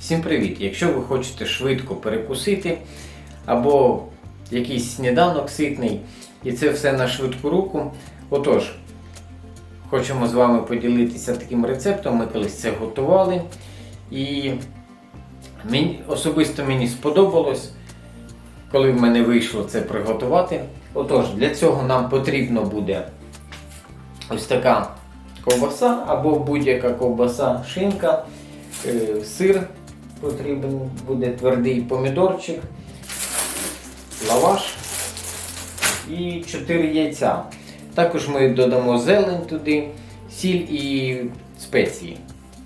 Всім привіт! Якщо ви хочете швидко перекусити або якийсь сніданок ситний, і це все на швидку руку. Отож, хочемо з вами поділитися таким рецептом. Ми колись це готували. І мені, особисто мені сподобалось, коли в мене вийшло це приготувати. Отож, для цього нам потрібно буде ось така ковбаса або будь-яка ковбаса, шинка, е, сир потрібен буде твердий помідорчик, лаваш і 4 яйця. Також ми додамо зелень туди, сіль і спеції.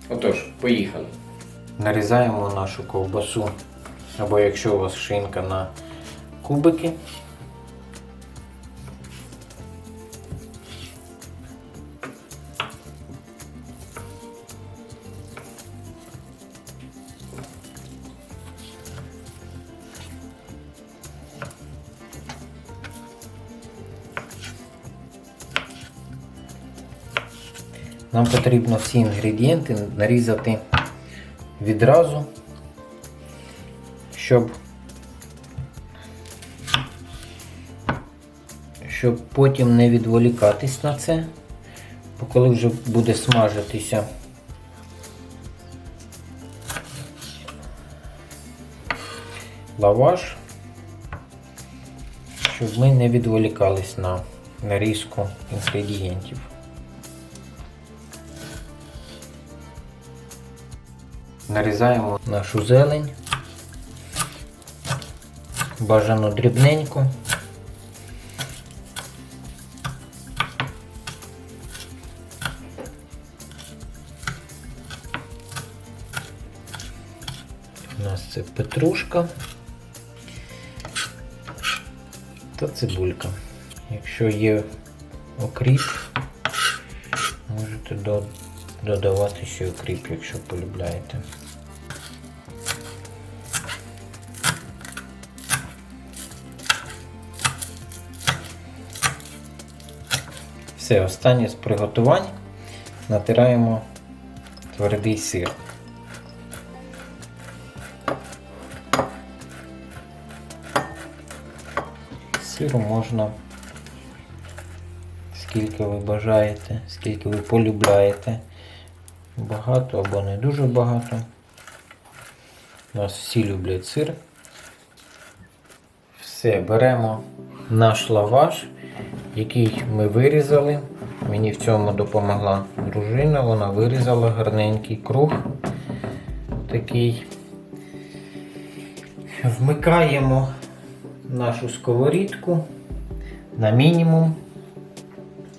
Отож, поїхали. Нарізаємо нашу ковбасу, або якщо у вас шинка на кубики. Нам потрібно всі інгредієнти нарізати відразу, щоб, щоб потім не відволікатись на це, бо коли вже буде смажитися. Лаваш, щоб ми не відволікались на нарізку інгредієнтів. Нарізаємо нашу зелень. Бажано дрібненько. У нас це петрушка та цибулька. Якщо є окріп, можете до додавати ще укріп, якщо полюбляєте. Все, останнє з приготувань натираємо твердий сир. Сиру можна скільки ви бажаєте, скільки ви полюбляєте. Багато або не дуже багато. У нас всі люблять сир. Все, беремо наш лаваш, який ми вирізали. Мені в цьому допомогла дружина, вона вирізала гарненький круг такий. Вмикаємо нашу сковорідку на мінімум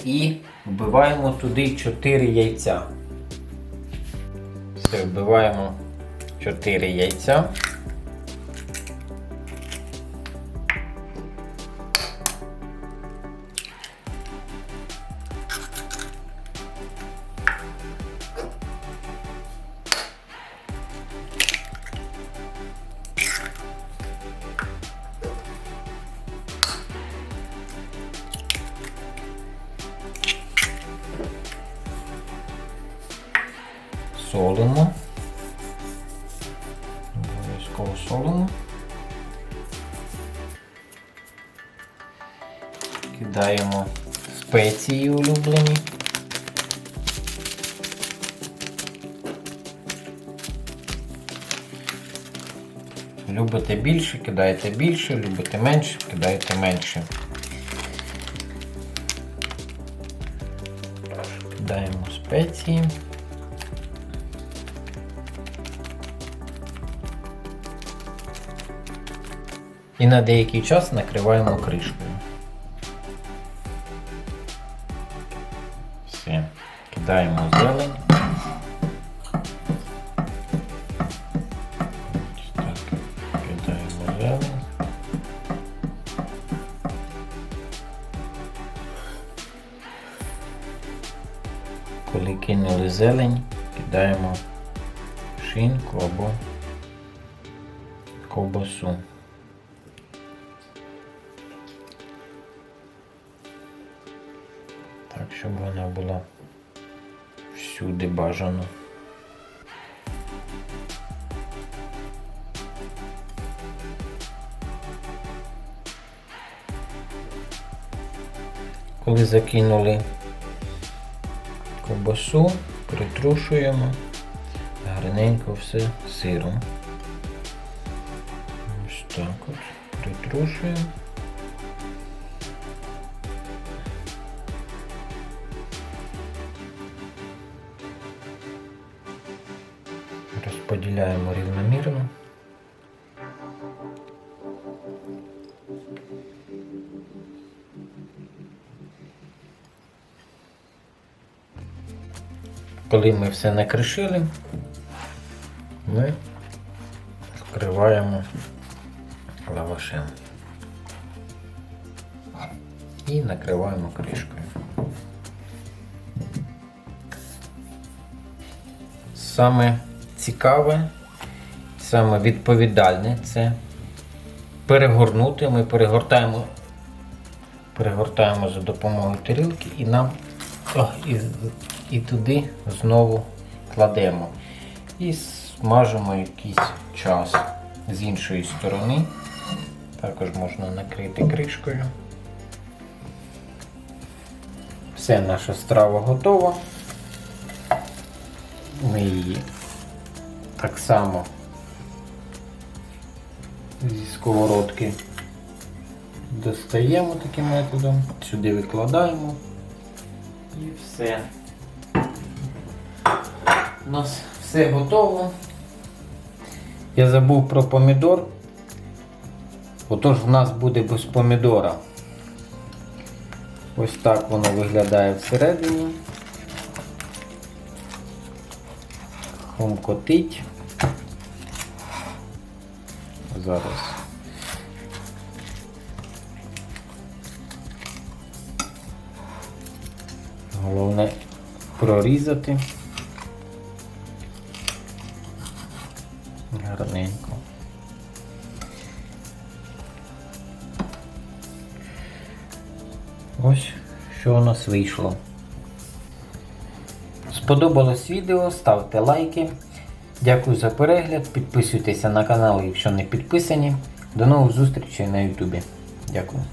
і вбиваємо туди 4 яйця. Все, вбиваємо 4 яйця. Солимо. Обов'язково солимо. Кидаємо спеції улюблені. Любите більше, кидаєте більше, любите менше, кидаєте менше. Кидаємо спеції. І на деякий час накриваємо кришкою. Все, кидаємо зелень. Так, кидаємо зелень. Коли кинули зелень, кидаємо шинку або ковбасу. Так, щоб вона була всюди бажано. Коли закинули ковбасу, притрушуємо гарненько все сиром. Ось так от притрушуємо. Розподіляємо рівномірно. Коли ми все накришили, ми вкриваємо лавашем і накриваємо кришкою. Саме цікаве, саме відповідальне це перегорнути. Ми перегортаємо, перегортаємо за допомогою тарілки і нам о, і, і туди знову кладемо. І смажимо якийсь час з іншої сторони. Також можна накрити кришкою. Все, наша страва готова. Ми її так само зі сковородки достаємо таким методом, сюди викладаємо і все. У нас все готово. Я забув про помідор. Отож в нас буде без помідора. Ось так воно виглядає всередині. Хумкотить. Зараз. Головне прорізати. Гарненько. Ось що у нас вийшло. Сподобалось відео, ставте лайки. Дякую за перегляд. Підписуйтеся на канал, якщо не підписані. До нових зустрічей на Ютубі. Дякую.